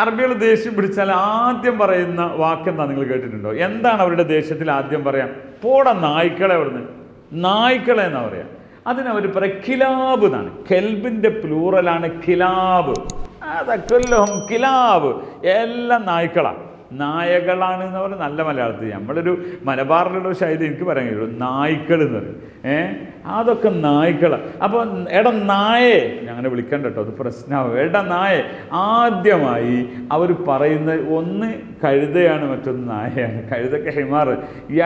അറബികൾ ദേഷ്യം പിടിച്ചാൽ ആദ്യം പറയുന്ന വാക്കെന്താ നിങ്ങൾ കേട്ടിട്ടുണ്ടോ? എന്താണ് അവരുടെ ദേഷ്യത്തിൽ ആദ്യം പറയാം? പോട നായ്ക്കളെ അവിടുന്ന്. നായ്ക്കളെ എന്നാ പറയാം? അതിനവർ പറയാം കിലാബ് എന്നാണ്. കെൽബിന്റെ പ്ലൂറലാണ് ഖിലാബ്. കിലാബ് എല്ലാം നായ്ക്കളാണ് നായകളാണ് എന്ന് പറഞ്ഞാൽ നല്ല മലയാളത്തിൽ നമ്മളൊരു മലബാറിലുള്ള ശൈലി എനിക്ക് പറയാൻ കഴിയുള്ളൂ നായ്ക്കൾ എന്ന് പറയും. ഏ? അതൊക്കെ നായ്ക്കൾ അപ്പോൾ എട നായെ അങ്ങനെ വിളിക്കണ്ട കേട്ടോ അത് പ്രശ്നമാവും എട നായെ ആദ്യമായി അവർ പറയുന്ന ഒന്ന് കഴുതയാണ് മറ്റൊന്ന് നായയാണ് കഴുതൊക്കെ ഹിമാർ. ഈ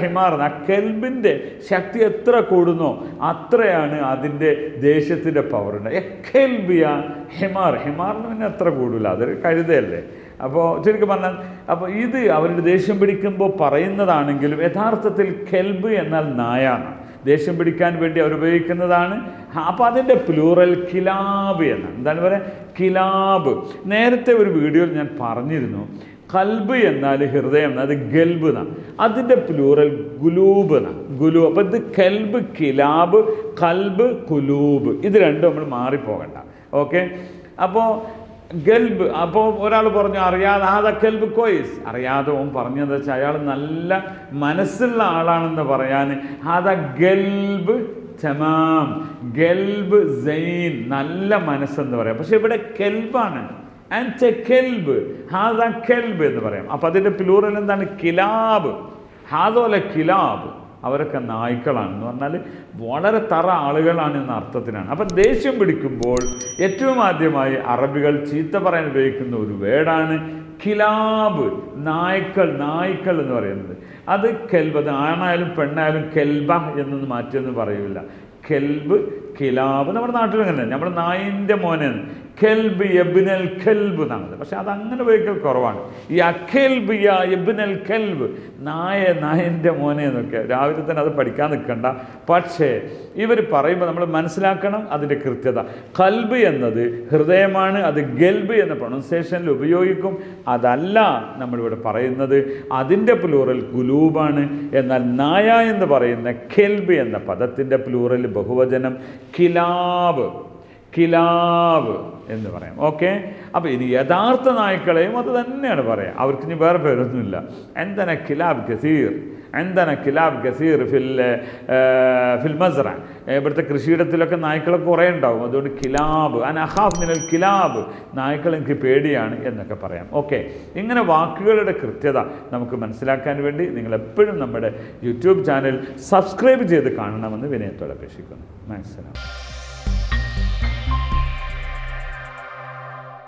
ഹിമാർ ആ കെൽബിന്റെ ശക്തി എത്ര കൂടുന്നോ അത്രയാണ് അതിന്റെ ദേഷ്യത്തിന്റെ പവർ ഉണ്ട്. എഖെൽബിയ ഹിമാർ. ഹിമാറിന് പിന്നെ എത്ര കൂടില്ല അതൊരു കഴുതയല്ലേ? അപ്പോൾ ചുരുക്കി പറഞ്ഞാൽ അപ്പോൾ ഇത് അവരുടെ ദേഷ്യം പിടിക്കുമ്പോൾ പറയുന്നതാണെങ്കിലും യഥാർത്ഥത്തിൽ കെൽബ് എന്നാൽ നായാണ് ദേഷ്യം പിടിക്കാൻ വേണ്ടി അവർ ഉപയോഗിക്കുന്നതാണ്. അപ്പോൾ അതിന്റെ പ്ലൂറൽ കിലാബ് എന്നാണ് എന്താണ് പറയുക? കിലാബ് നേരത്തെ ഒരു വീഡിയോയിൽ ഞാൻ പറഞ്ഞിരുന്നു. കൽബ് എന്നാൽ ഹൃദയം അത് ഗൽബ് എന്നാണ് അതിന്റെ പ്ലൂറൽ ഗുലൂബ് എന്നാണ് ഗുലൂ അപ്പോൾ ഇത് കൽബ് കിലാബ് കൽബ് കുലൂബ്. ഇത് രണ്ടും നമ്മൾ മാറിപ്പോകണ്ട. ഓക്കെ? അപ്പോൾ ഗൽബ് അപ്പോൾ ഒരാൾ പറഞ്ഞു അറിയാതെ ആദ കെൽബ് കോയിസ്. അറിയാതെ ഓൻ പറഞ്ഞത് വെച്ചാൽ അയാൾ നല്ല മനസ്സുള്ള ആളാണെന്ന് പറയാൻ ആദ ഗൽബ് ചമാം ഗൽബ് സൈൻ നല്ല മനസ്സെന്ന് പറയാം. പക്ഷെ ഇവിടെ കെൽബാണ്. ആൻഡ് കെൽബ് ഹാദ കെൽബ് എന്ന് പറയാം. അപ്പം അതിന്റെ പ്ലൂറൽ എന്താണ്? കിലാബ്. ഹാദോല കിലാബ്. അവരൊക്കെ നായ്ക്കളാണെന്ന് പറഞ്ഞാൽ വളരെ തറ ആളുകളാണ് എന്ന അർത്ഥത്തിനാണ് അപ്പം ദേഷ്യം പിടിക്കുമ്പോൾ ഏറ്റവും ആദ്യമായി അറബികൾ ചീത്ത പറയാൻ ഉപയോഗിക്കുന്ന ഒരു വേർഡാണ് കിലാബ് നായ്ക്കൾ നായ്ക്കൾ എന്ന് പറയുന്നത്. അത് കെൽബ് ആണായാലും പെണ്ണായാലും കെൽബ എന്നൊന്നും മാറ്റിയൊന്നും പറയൂല. കെൽബ് കിലാബ് നമ്മുടെ നാട്ടിൽ അങ്ങനെ നമ്മുടെ നായിന്റെ മോനൻ കെൽബ് എബിനൽ കെൽബ് എന്നാണത് പക്ഷെ അത് അങ്ങനെ ഉപയോഗിക്കൽ കുറവാണ്. ഈ അഖെൽബ് യാ എബിനൽ കെൽബ് നായ നായന്റെ മോനെ എന്നൊക്കെ. രാവിലെ തന്നെ അത് പഠിക്കാൻ നിൽക്കണ്ട. പക്ഷേ ഇവർ പറയുമ്പോൾ നമ്മൾ മനസ്സിലാക്കണം അതിന്റെ കൃത്യത. കൽബ് എന്നത് ഹൃദയമാണ് അത് ഗൽബ് എന്ന പ്രൊണൗൺസിയേഷനിൽ ഉപയോഗിക്കും. അതല്ല നമ്മളിവിടെ പറയുന്നത്. അതിന്റെ പ്ലൂറൽ ഗുലൂബാണ് എന്നാൽ നായ എന്ന് പറയുന്ന കെൽബ് എന്ന പദത്തിന്റെ പ്ലൂറൽ ബഹുവചനം കിലാബ് കിലാവ് എന്ന് പറയാം. ഓക്കെ? അപ്പോൾ ഇനി യഥാർത്ഥ നായ്ക്കളെയും അത് തന്നെയാണ് പറയാം. അവർക്ക് ഇനി വേറെ പേരൊന്നുമില്ല. എന്തന കിലാബ് ഗസീർ? എന്തന കിലാബ് ഗസീർ ഫിൽ ഫിൽ മസ്റ? ഇവിടുത്തെ കൃഷിയിടത്തിലൊക്കെ നായ്ക്കളൊക്കെ കുറേ ഉണ്ടാവും. അതുകൊണ്ട് കിലാബ് അൻ അഹാഫ് മിനൽ കിലാബ്. നായ്ക്കൾ എനിക്ക് പേടിയാണ് എന്നൊക്കെ പറയാം. ഓക്കെ? ഇങ്ങനെ വാക്കുകളുടെ കൃത്യത നമുക്ക് മനസ്സിലാക്കാൻ വേണ്ടി നിങ്ങൾ എപ്പോഴും നമ്മുടെ യൂട്യൂബ് ചാനൽ സബ്സ്ക്രൈബ് ചെയ്ത് കാണണമെന്ന് വിനയത്തോടെ അപേക്ഷിക്കുന്നു. മനസ്സിലാവും